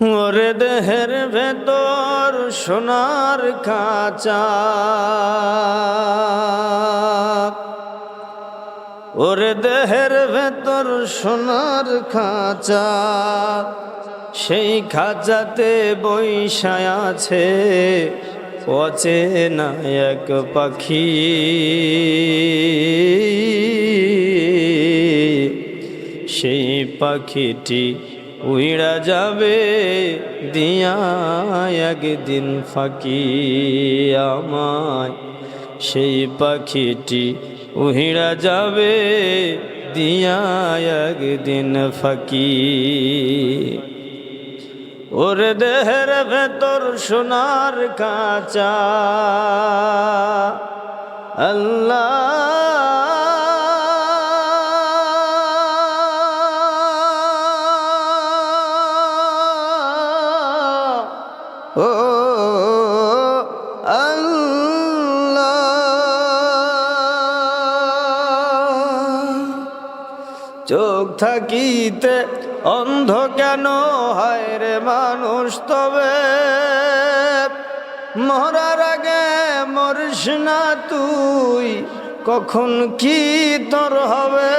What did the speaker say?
ওরে দেহের ভেতর সোনার খাঁচা। ওরে দেহের ভেতর সোনার খাঁচা, সেই খাঁচাতে বৈশায় আছে অচেনা এক পাখি। সেই পাখিটি উইড়া যাবে দিয়া একদিন ফাঁকি আমায়। সেই পাখিটি উহিড়া যাবে দিয়া একদিন ফাঁকি। ওর দেহের ভেতর সোনার কাঁচা। আল্লাহ চোখ থাকিতে অন্ধ কেন হয় রে মানুষ তবে? মরার আগে মরিস না তুই, কখন কি তোর হবে?